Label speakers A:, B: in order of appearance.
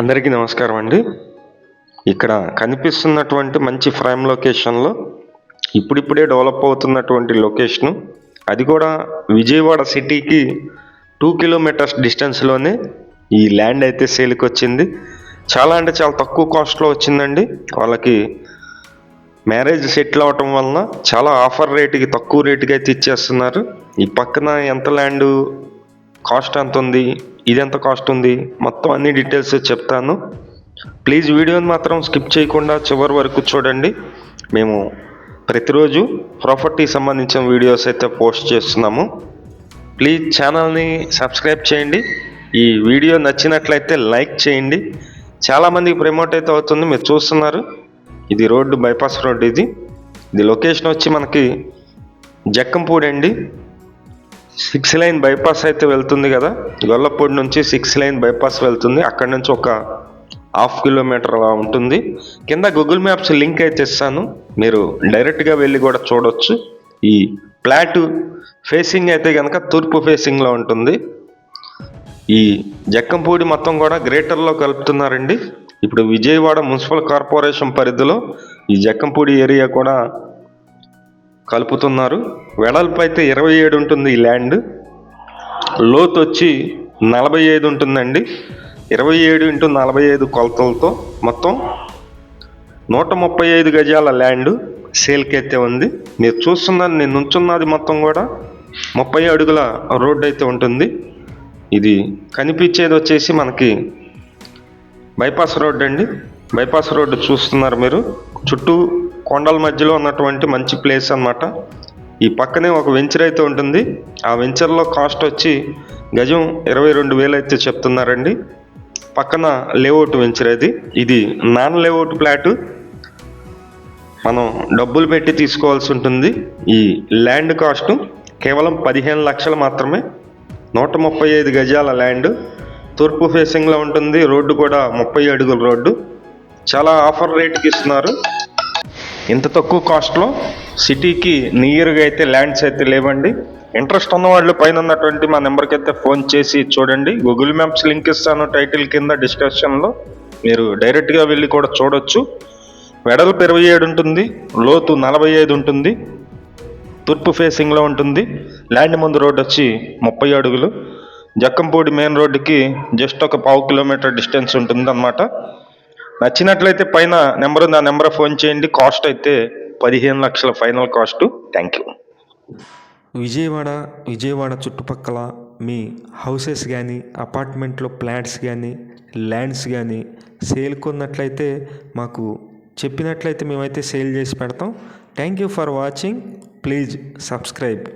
A: అందరికీ నమస్కారం అండి. ఇక్కడ కనిపిస్తున్నటువంటి మంచి ప్రైమ్ లొకేషన్లో ఇప్పుడిప్పుడే డెవలప్ అవుతున్నటువంటి లొకేషను అది కూడా విజయవాడ సిటీకి టూ కిలోమీటర్స్ డిస్టెన్స్లోనే ఈ ల్యాండ్ అయితే సేల్కి వచ్చింది. చాలా అంటే చాలా తక్కువ కాస్ట్లో వచ్చిందండి. వాళ్ళకి మ్యారేజ్ సెటిల్ అవటం వలన చాలా ఆఫర్ రేటుకి తక్కువ రేటుకి అయితే ఇచ్చేస్తున్నారు. ఈ పక్కన ఎంత ల్యాండ్ కాస్ట్ ఎంత ఉంది? ఇది ఎంత కాస్ట్ ఉంది? మొత్తం అన్ని డీటెయిల్స్ చెప్తాను. ప్లీజ్ వీడియోని మాత్రం స్కిప్ చేయకుండా చివరి వరకు చూడండి. మేము ప్రతిరోజు ప్రాపర్టీ సంబంధించిన వీడియోస్ అయితే పోస్ట్ చేస్తున్నాము. ప్లీజ్ ఛానల్ని సబ్స్క్రైబ్ చేయండి. ఈ వీడియో నచ్చినట్లయితే లైక్ చేయండి. చాలామందికి ప్రమోట్ అయితే అవుతుంది. మీరు చూస్తున్నారు. ఇది రోడ్డు బైపాస్ రోడ్ ఇది. ఇది లొకేషన్ వచ్చి మనకి జక్కంపూడి అండి సిక్స్ లైన్ బైపాస్ అయితే వెళ్తుంది కదా. గొల్లపూడి నుంచి సిక్స్ లైన్ బైపాస్ వెళ్తుంది. అక్కడ నుంచి ఒక హాఫ్ కిలోమీటర్ అలా ఉంటుంది. కింద గూగుల్ మ్యాప్స్ లింక్ అయితే ఇస్తాను. మీరు డైరెక్ట్గా వెళ్ళి కూడా చూడొచ్చు. ఈ ఫ్లాట్ ఫేసింగ్ అయితే కనుక తూర్పు ఫేసింగ్లో ఉంటుంది. ఈ జక్కంపూడి మొత్తం కూడా గ్రేటర్లో కలుపుతున్నారండి. ఇప్పుడు విజయవాడ మున్సిపల్ కార్పొరేషన్ పరిధిలో ఈ జక్కంపూడి ఏరియా కూడా కలుపుతున్నారు. వెడల్పు అయితే ఇరవై ఏడు ఉంటుంది ఈ ల్యాండ్. లోతు వచ్చి నలభై ఐదు ఉంటుందండి. ఇరవై ఏడు ఇంటూ నలభై ఐదు కొలతలతో మొత్తం నూట ముప్పై ఐదు గజాల ల్యాండ్ సేల్కి అయితే ఉంది. మీరు చూస్తున్నారు నేను నుంచున్నది మొత్తం కూడా ముప్పై అడుగుల రోడ్డు అయితే ఉంటుంది. ఇది కనిపించేది వచ్చేసి మనకి బైపాస్ రోడ్ అండి. బైపాస్ రోడ్డు చూస్తున్నారు మీరు. చుట్టూ కొండల మధ్యలో ఉన్నటువంటి మంచి ప్లేస్ అన్నమాట. ఈ పక్కనే ఒక వెంచర్ అయితే ఉంటుంది. ఆ వెంచర్లో కాస్ట్ వచ్చి గజం ఇరవై రెండు వేలు అయితే చెప్తున్నారండి. పక్కన లేఅవుట్ వెంచర్ అది. ఇది నాన్ లేఅవుట్ ప్లాటు మనం డబ్బులు పెట్టి తీసుకోవాల్సి ఉంటుంది. ఈ ల్యాండ్ కాస్ట్ కేవలం పదిహేను లక్షలు మాత్రమే. నూట ముప్పై ఐదు గజాల ల్యాండ్. తూర్పు ఫేసింగ్లో ఉంటుంది. రోడ్డు కూడా ముప్పై అడుగుల రోడ్డు. చాలా ఆఫర్ రేట్కి ఇస్తున్నారు. ఇంత తక్కువ కాస్ట్లో సిటీకి నియర్గా అయితే ల్యాండ్స్ అయితే లేవండి. ఇంట్రెస్ట్ ఉన్న వాళ్ళు పైన ఉన్నటువంటి మా నెంబర్కి అయితే ఫోన్ చేసి చూడండి. గూగుల్ మ్యాప్స్ లింక్ ఇస్తాను టైటిల్ కింద డిస్క్రిప్షన్లో. మీరు డైరెక్ట్గా వెళ్ళి కూడా చూడొచ్చు. వెడల్పు ఇరవై ఏడు ఉంటుంది లోతు నలభై ఐదు ఉంటుంది తూర్పు ఫేసింగ్లో ఉంటుంది. ల్యాండ్ ముందు రోడ్ వచ్చి ముప్పై అడుగులు. జక్కంపూడి మెయిన్ రోడ్డుకి జస్ట్ ఒక పావు కిలోమీటర్ డిస్టెన్స్ ఉంటుంది అన్నమాట నచ్చినట్లయితే పైన నెంబర్ ఉంది ఆ నెంబర్ ఫోన్ చేయండి. కాస్ట్ అయితే పదిహేను లక్షల final cost. Thank you
B: Vijayawada Vijayawada చుట్టుపక్కల మీ హౌసెస్ కానీ అపార్ట్మెంట్లో ఫ్లాట్స్ కానీ ల్యాండ్స్ కానీ సేల్ కొన్నట్లయితే మాకు చెప్పినట్లయితే మేమైతే సేల్ చేసి పెడతాం. Thank you for watching please subscribe